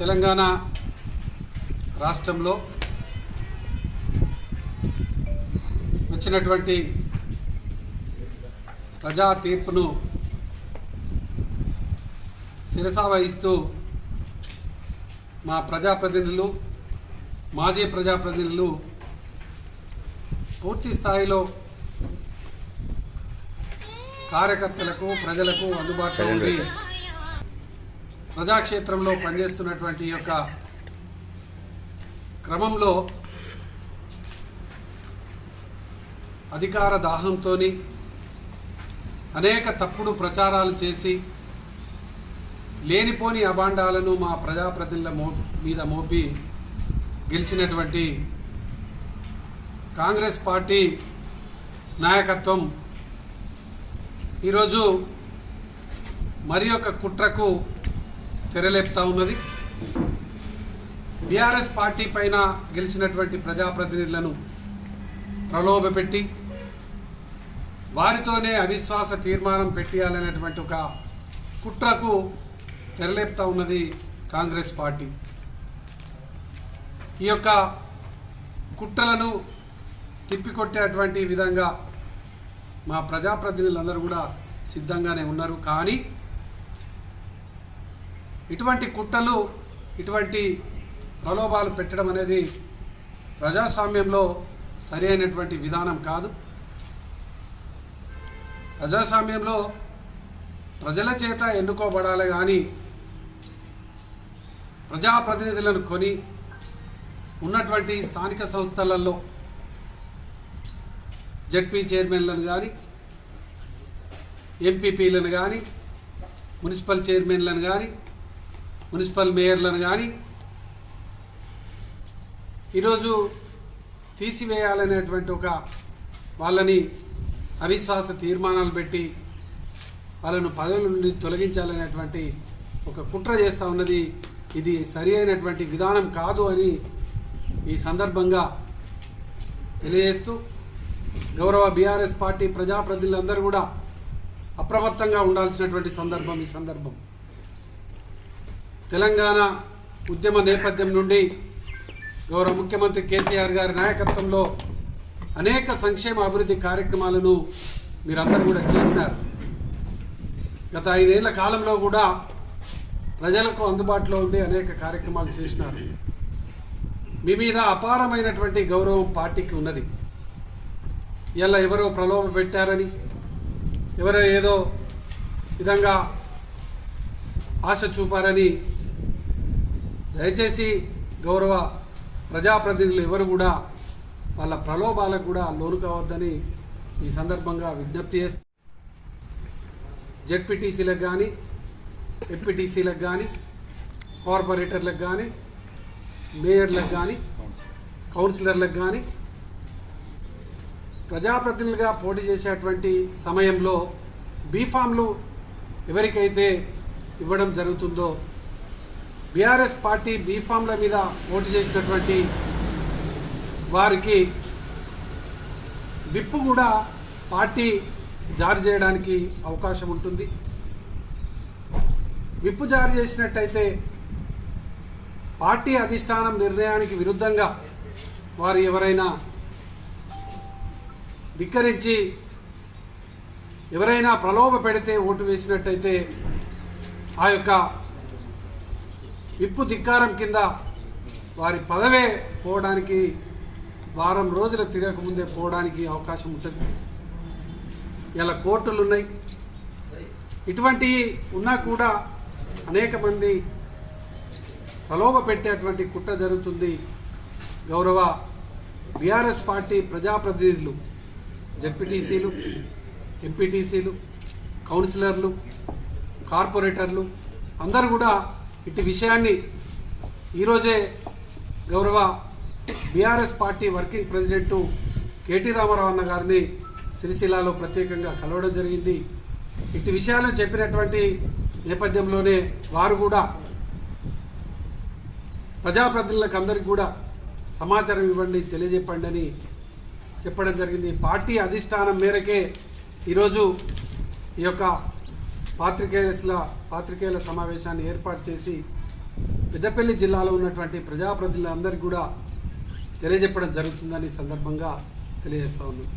తెలంగాణ రాష్ట్రంలో వచ్చినటువంటి ప్రజా తీర్పును శిరసా వహిస్తూ మా ప్రజాప్రతినిధులు మాజీ ప్రజాప్రతినిధులు పూర్తి స్థాయిలో కార్యకర్తలకు ప్రజలకు అందుబాటులో ఉండి ప్రజాక్షేత్రంలో పనిచేస్తున్నటువంటి యొక్క క్రమంలో అధికార దాహంతో అనేక తప్పుడు ప్రచారాలు చేసి లేనిపోని అభాండాలను మా ప్రజాప్రతినిధుల మో మీద మోపి గెలిచినటువంటి కాంగ్రెస్ పార్టీ నాయకత్వం ఈరోజు మరి యొక్క కుట్రకు తెరలేపుతా ఉన్నది. బీఆర్ఎస్ పార్టీ పైన గెలిచినటువంటి ప్రజాప్రతినిధులను ప్రలోభపెట్టి వారితోనే అవిశ్వాస తీర్మానం పెట్టాలనేటువంటి ఒక కుట్రకు తెరలేపుతా ఉన్నది కాంగ్రెస్ పార్టీ. ఈ యొక్క కుట్రలను తిప్పికొట్టేటువంటి విధంగా మా ప్రజాప్రతినిధులందరూ కూడా సిద్ధంగానే ఉన్నారు. కానీ ఇటువంటి కుట్రలు ఇటువంటి ప్రలోభాలు పెట్టడం అనేది ప్రజాస్వామ్యంలో సరి అయినటువంటి విధానం కాదు. ప్రజాస్వామ్యంలో ప్రజల చేత ఎన్నుకోబడాలి కానీ ప్రజాప్రతినిధులను కొని ఉన్నటువంటి స్థానిక సంస్థలలో జడ్పీ చైర్మన్లను కానీ ఎంపీపీలను కానీ మున్సిపల్ చైర్మన్లను కానీ మున్సిపల్ మేయర్లను కానీ ఈరోజు తీసివేయాలనేటువంటి ఒక వాళ్ళని అవిశ్వాస తీర్మానాలు పెట్టి వాళ్ళను పదవుల నుండి తొలగించాలనేటువంటి ఒక కుట్ర చేస్తూ ఉన్నది. ఇది సరి అయినటువంటి విధానం కాదు అని ఈ సందర్భంగా తెలియజేస్తూ గౌరవ బీఆర్ఎస్ పార్టీ ప్రజాప్రతినిధులందరూ కూడా అప్రమత్తంగా ఉండాల్సినటువంటి సందర్భం ఈ సందర్భం. తెలంగాణ ఉద్యమ నేపథ్యం నుండి గౌరవ ముఖ్యమంత్రి కేసీఆర్ గారి నాయకత్వంలో అనేక సంక్షేమ అభివృద్ధి కార్యక్రమాలను మీరందరూ కూడా చేసినారు. గత ఐదేళ్ళ కాలంలో కూడా ప్రజలకు అందుబాటులో ఉండి అనేక కార్యక్రమాలు చేసినారు. మీ మీద అపారమైనటువంటి గౌరవం పార్టీకి ఉన్నది. ఇలా ఎవరో ప్రలోభ పెట్టారని ఎవరో ఏదో విధంగా ఆశ చూపారని దయచేసి గౌరవ ప్రజాప్రతినిధులు ఎవరు కూడా వాళ్ళ ప్రలోభాలకు కూడా లోను కావద్దని ఈ సందర్భంగా విజ్ఞప్తి చేస్తూ జెడ్పీటీసీలకు కానీ ఎంపీటీసీలకు కానీ కార్పొరేటర్లకు కానీ మేయర్లకు కానీ కౌన్సిలర్లకు కానీ ప్రజాప్రతినిధులుగా పోటీ చేసేటువంటి సమయంలో బీఫామ్లు ఎవరికైతే ఇవ్వడం జరుగుతుందో బీఆర్ఎస్ పార్టీ బీఫామ్ల మీద ఓటు చేసినటువంటి వారికి విప్పు కూడా పార్టీ జారీ చేయడానికి అవకాశం ఉంటుంది. విప్పు జారీ చేసినట్టయితే పార్టీ అధిష్టానం నిర్ణయానికి విరుద్ధంగా వారు ఎవరైనా ధిక్కరించి ఎవరైనా ప్రలోభ పెడితే ఓటు వేసినట్టయితే ఆ యొక్క విప్పు ధిక్కారం కింద వారి పదవే పోవడానికి వారం రోజులు తిరగకముందే పోవడానికి అవకాశం ఉంటుంది. ఇలా కోర్టులు ఉన్నాయి. ఇటువంటి ఉన్నా కూడా అనేక మంది ప్రలోభ పెట్టేటువంటి కుట్ర జరుగుతుంది. గౌరవ బీఆర్ఎస్ పార్టీ ప్రజాప్రతినిధులు జడ్పీటీసీలు ఎంపీటీసీలు కౌన్సిలర్లు కార్పొరేటర్లు అందరు కూడా ఇటు విషయాన్ని ఈరోజే గౌరవ BRS party working president KT Rama Rao అన్న గారిని సిరిసిల్లాలో ప్రత్యేకంగా కలవడం జరిగింది. ఇటు విషయాలను చెప్పినటువంటి నేపథ్యంలోనే వారు కూడా ప్రజాప్రతినిధులకు అందరికీ కూడా సమాచారం ఇవ్వండి తెలియజెప్పండి అని చెప్పడం జరిగింది. పార్టీ అధిష్టానం మేరకే ఈరోజు ఈ యొక్క పాత్రికేయుల పాత్రికేయుల సమావేశాన్ని ఏర్పాటు చేసి పెద్దపల్లి జిల్లాలో ఉన్నటువంటి ప్రజాప్రతినిధులందరికీ కూడా తెలియజెప్పడం జరుగుతుందని సందర్భంగా తెలియజేస్తా ఉన్నాను.